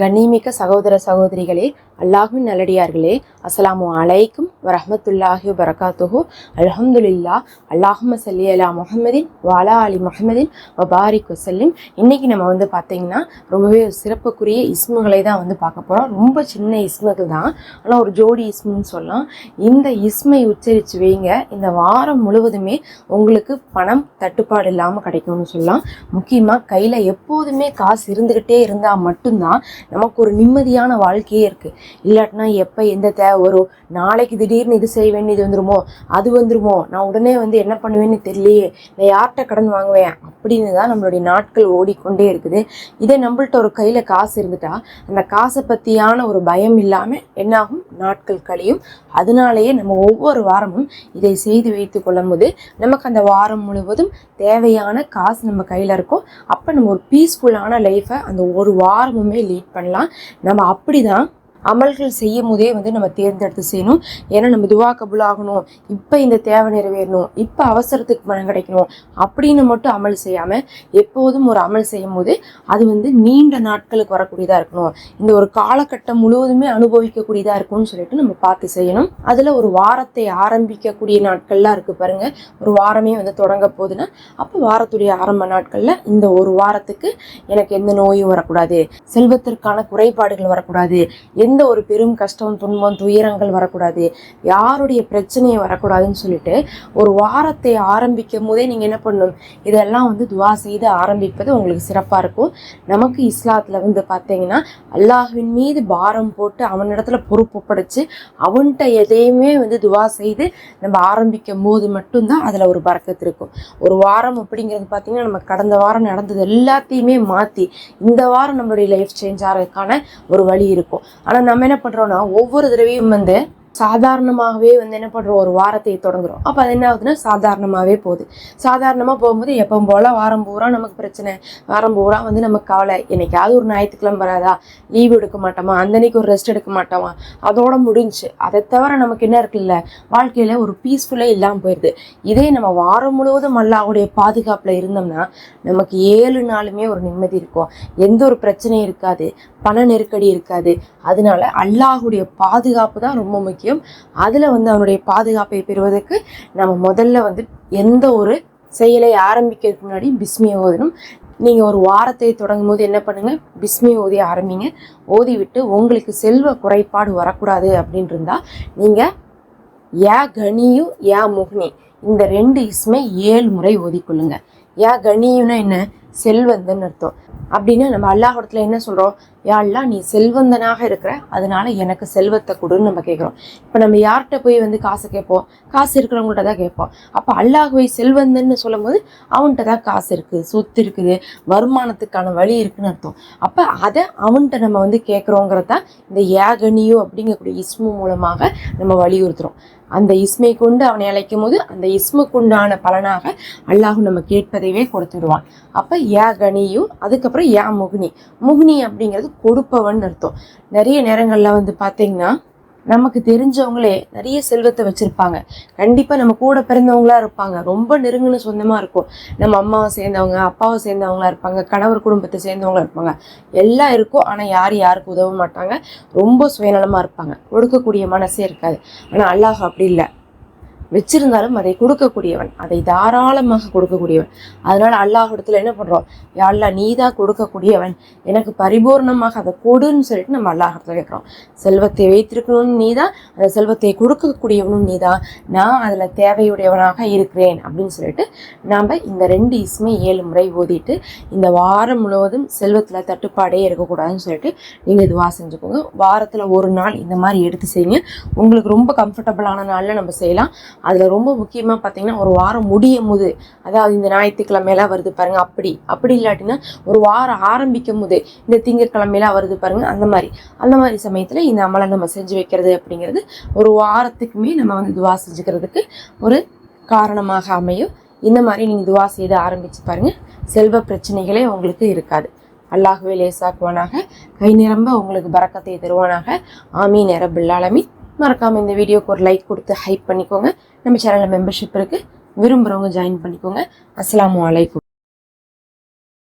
கண்ணிமிக்க சகோதர சகோதரிகளே அல்லாஹுவின் நல்லடியார்களே அஸ்ஸலாமு அலைக்கும் வரஹமத்துல்லாஹி வரகாத்துஹு அல்ஹம்துலில்லா அல்லாஹும்ம சல்லி அலா முஹம்மதின் வாலா அலி முஹம்மதின் வபாரிக் வசல்லிம் இன்னைக்கு நம்ம வந்து பார்த்தீங்கன்னா ரொம்பவே சிறப்புக்குரிய இஸ்முகளை தான் வந்து பார்க்க போகிறோம் ரொம்ப சின்ன இஸ்முகள் தான். ஆனால் ஒரு ஜோடி இஸ்முன்னு சொல்லலாம். இந்த இஸ்மை உச்சரித்து வைங்க. இந்த வாரம் முழுவதுமே உங்களுக்கு பணம் தட்டுப்பாடு இல்லாமல் கிடைக்கும்னு சொல்லலாம். முக்கியமாக கையில் எப்போதுமே காசு இருந்துக்கிட்டே இருந்தால் மட்டும்தான் நமக்கு ஒரு நிம்மதியான வாழ்க்கையே இருக்குது இல்லாட்டினா எப்போ எந்த தேவை வரும் நாளைக்கு திடீர்னு இது செய்ய வேண்டியது வந்துருமோ அது வந்துருமோ நான் உடனே வந்து என்ன பண்ணுவேன்னு தெரியலையே நான் யார்கிட்ட கடன் வாங்குவேன் அப்படின்னு தான் நம்மளுடைய நாட்கள் ஓடிக்கொண்டே இருக்குது. இதே நம்மள்ட்ட ஒரு கையில் காசு இருந்துட்டா அந்த காசை பற்றியான ஒரு பயம் இல்லாமல் என்னாகும்? நாட்கள் கழியும். அதனாலேயே நம்ம ஒவ்வொரு வாரமும் இதை செய்து வைத்து கொள்ளும்போது நமக்கு அந்த வாரம் முழுவதும் தேவையான காசு நம்ம கையில் இருக்கும் அப்போ நம்ம ஒரு பீஸ்ஃபுல்லான லைஃப்பை அந்த ஒரு வாரமுமே லீட் பண்ணலாம். நம்ம அப்படி தான் அமல்கள் செய்யும் போதே வந்து நம்ம தேர்ந்தெடுத்து செய்யணும். ஏன்னா நம்ம துவா கபுல் ஆகணும். இப்போ இந்த தேவை நிறைவேறணும். இப்போ அவசரத்துக்கு பணம் கிடைக்கணும் அப்படின்னு மட்டும் அமல் செய்யாமல் எப்போதும் ஒரு அமல் செய்யும் போது அது வந்து நீண்ட நாட்களுக்கு வரக்கூடியதாக இருக்கணும். இந்த ஒரு காலகட்டம் முழுவதுமே அனுபவிக்கக்கூடியதாக இருக்கும்னு சொல்லிட்டு நம்ம பார்த்து செய்யணும். அதில் ஒரு வாரத்தை ஆரம்பிக்கக்கூடிய நாட்கள்லாம் இருக்குது பாருங்கள் ஒரு வாரமே வந்து தொடங்க போகுதுன்னா அப்போ வாரத்துடைய ஆரம்ப நாட்களில் இந்த ஒரு வாரத்துக்கு எனக்கு எந்த நோயும் வரக்கூடாது. செல்வத்திற்கான குறைபாடுகள் வரக்கூடாது. எந்த ஒரு பெரும் கஷ்டம் துன்பம் துயரங்கள் வரக்கூடாது. யாருடைய பிரச்சனையும் வரக்கூடாதுன்னு சொல்லிட்டு ஒரு வாரத்தை ஆரம்பிக்கும் போதே நீங்கள் என்ன பண்ணணும்? இதெல்லாம் வந்து துவா செய்து ஆரம்பிப்பது உங்களுக்கு சிறப்பாக இருக்கும். நமக்கு இஸ்லாத்தில் வந்து பார்த்தீங்கன்னா அல்லாஹின் மீது பாரம் போட்டு அவனிடத்துல பொறுப்பு படைச்சு அவன்கிட்ட எதையுமே வந்து துவா செய்து நம்ம ஆரம்பிக்கும் போது மட்டும்தான் அதில் ஒரு பறக்கத்து இருக்கும். ஒரு வாரம் அப்படிங்கிறது பார்த்தீங்கன்னா நம்ம கடந்த வாரம் நடந்தது எல்லாத்தையுமே மாற்றி இந்த வாரம் நம்மளுடைய லைஃப் சேஞ்ச் ஆகிறதுக்கான ஒரு வழி இருக்கும். ஆனால் நம்ம என்ன பண்ணுறோன்னா ஒவ்வொரு தடவையும் வந்து சாதாரணமாகவே வந்து என்ன பண்ணுறோம் ஒரு வாரத்தை தொடங்குறோம். அப்போ அது என்ன ஆகுதுன்னா சாதாரணமாகவே போகுது. சாதாரணமாக போகும்போது எப்போ போல் வாரம் பூரா நமக்கு பிரச்சனை. வாரம் பூரா வந்து நமக்கு கவலை. என்னைக்காவது ஒரு ஞாயிற்றுக்கிழமை வராதா? லீவ் எடுக்க மாட்டோமா? அந்தன்னைக்கு ஒரு ரெஸ்ட் எடுக்க மாட்டோமா? அதோட முடிஞ்சு. அதை தவிர நமக்கு என்ன இருக்குல்ல? வாழ்க்கையில் ஒரு பீஸ்ஃபுல்லே இல்லாமல் போயிடுது இதே நம்ம வாரம் முழுவதும் அல்லாவுடைய பாதுகாப்பில் இருந்தோம்னா நமக்கு ஏழு நாளுமே ஒரு நிம்மதி இருக்கும். எந்த ஒரு பிரச்சனையும் இருக்காது. பண நெருக்கடி இருக்காது. அதனால அல்லாஹுடைய பாதுகாப்பு தான் ரொம்ப முக்கியம். அதில் வந்து அவனுடைய பாதுகாப்பை பெறுவதற்கு நம்ம முதல்ல வந்து எந்த ஒரு செயலை ஆரம்பிக்கிறதுக்கு முன்னாடி பிஸ்மிய ஓதணும். நீங்கள் ஒரு வாரத்தை தொடங்கும் போது என்ன பண்ணுங்கள் பிஸ்மி ஓதி ஆரம்பிங்க. ஓதி விட்டு உங்களுக்கு செல்வ குறைபாடு வரக்கூடாது அப்படின்னு இருந்தால் நீங்கள் யா கனியு யா முக்னி இந்த ரெண்டு இஸ்மை ஏழு முறை ஓதிக்கொள்ளுங்க. யா கனியுன்னா என்ன? செல்வந்தன் அர்த்தம். அப்படின்னா நம்ம அல்லாஹிடத்துல என்ன சொல்கிறோம் யா நீ செல்வந்தனாக இருக்கிற அதனால எனக்கு செல்வத்தை கொடுன்னு நம்ம கேட்குறோம் இப்போ நம்ம யார்கிட்ட போய் வந்து காசு கேட்போம்? காசு இருக்கிறவங்கள்ட்ட தான் கேட்போம். அப்போ அல்லாஹுவை செல்வந்தன்னு சொல்லும்போது அவன்கிட்ட தான் காசு இருக்குது சொத்து இருக்குது வருமானத்துக்கான வழி இருக்குன்னு அர்த்தம். அப்போ அதை அவன்கிட்ட நம்ம வந்து கேட்குறோங்கிறது தான் இந்த ஏகனியோ அப்படிங்கக்கூடிய இஸ்மு மூலமாக நம்ம வலியுறுத்துறோம். அந்த இஸ்மை கொண்டு அவனை அழைக்கும் போது அந்த இஸ்முக்குண்டான பலனாக அல்லாஹ் நம்ம கேட்பதையே கொடுத்துடுவான். அப்போ யா கனியும் அதுக்கப்புறம் ஏ முகுனி. முகுனி அப்படிங்கிறது கொடுப்பவன் அர்த்தம். நிறைய நேரங்களில் வந்து பார்த்தீங்கன்னா நமக்கு தெரிஞ்சவங்களே நிறைய செல்வத்தை வச்சுருப்பாங்க. கண்டிப்பாக நம்ம கூட பிறந்தவங்களா இருப்பாங்க. ரொம்ப நெருங்கின சொந்தமாக இருக்கும். நம்ம அம்மாவை சேர்ந்தவங்க அப்பாவை சேர்ந்தவங்களா இருப்பாங்க கணவர் குடும்பத்தை சேர்ந்தவங்களா இருப்பாங்க. எல்லாம் இருக்கும். ஆனால் யார் யாருக்கு உதவ மாட்டாங்க? ரொம்ப சுயநலமாக இருப்பாங்க. கொடுக்கக்கூடிய மனசே இருக்காது. ஆனால் அல்லாஹ் அப்படி இல்லை. வச்சிருந்தாலும் அதை கொடுக்கக்கூடியவன். அதை தாராளமாக கொடுக்கக்கூடியவன். அதனால அல்லாஹிடத்துல என்ன பண்றோம்? யாழ்லா நீதான் நீ தான் கொடுக்கக்கூடியவன். எனக்கு பரிபூர்ணமாக அதை கொடுன்னு சொல்லிட்டு நம்ம அல்லாஹிடத்துல கேட்குறோம். செல்வத்தை வைத்திருக்கணும்னு நீ தான் அந்த செல்வத்தை கொடுக்கக்கூடியவனும் நீ தான் நான் அதில் தேவையுடையவனாக இருக்கிறேன் அப்படின்னு சொல்லிட்டு நாம் இந்த ரெண்டு இஸ்மை ஏழு முறை ஓதிட்டு இந்த வாரம் முழுவதும் செல்வத்தில் தட்டுப்பாடே இருக்கக்கூடாதுன்னு சொல்லிட்டு நீங்கள் இதுவாக செஞ்சுக்கோங்க. வாரத்தில் ஒரு நாள் இந்த மாதிரி எடுத்து செய்யுங்க. உங்களுக்கு ரொம்ப கம்ஃபர்டபுளான நாளில் நம்ம செய்யலாம். அதில் ரொம்ப முக்கியமாக பார்த்தீங்கன்னா ஒரு வாரம் முடியும் போது அதாவது இந்த ஞாயிற்றுக்கிழமையெல்லாம் வருது பாருங்கள் அப்படி. அப்படி இல்லாட்டினா ஒரு வாரம் ஆரம்பிக்கும் போது இந்த திங்கட்கிழமையெல்லாம் வருது பாருங்கள் அந்த மாதிரி. அந்த மாதிரி சமயத்தில் இந்த அமலை நம்ம செஞ்சு வைக்கிறது அப்படிங்கிறது ஒரு வாரத்துக்குமே நம்ம வந்து துவா செஞ்சுக்கிறதுக்கு ஒரு காரணமாக அமையும். இந்த மாதிரி நீங்கள் துவா செய்த ஆரம்பித்து பாருங்கள் செல்வ பிரச்சனைகளே உங்களுக்கு இருக்காது. அல்லாஹுவே லேசாக்குவானாக கை நிரம்ப உங்களுக்கு பறக்கத்தை தருவானாக. ஆமீன் ரபில்லாலமி மறக்காமல் இந்த வீடியோக்கு ஒரு லைக் கொடுத்து ஹைப் பண்ணிக்கோங்க. நம்ம சேனலில் மெம்பர்ஷிப் இருக்குது விரும்புகிறவங்க ஜாயின் பண்ணிக்கோங்க. அஸ்ஸலாமு வலைக்கும்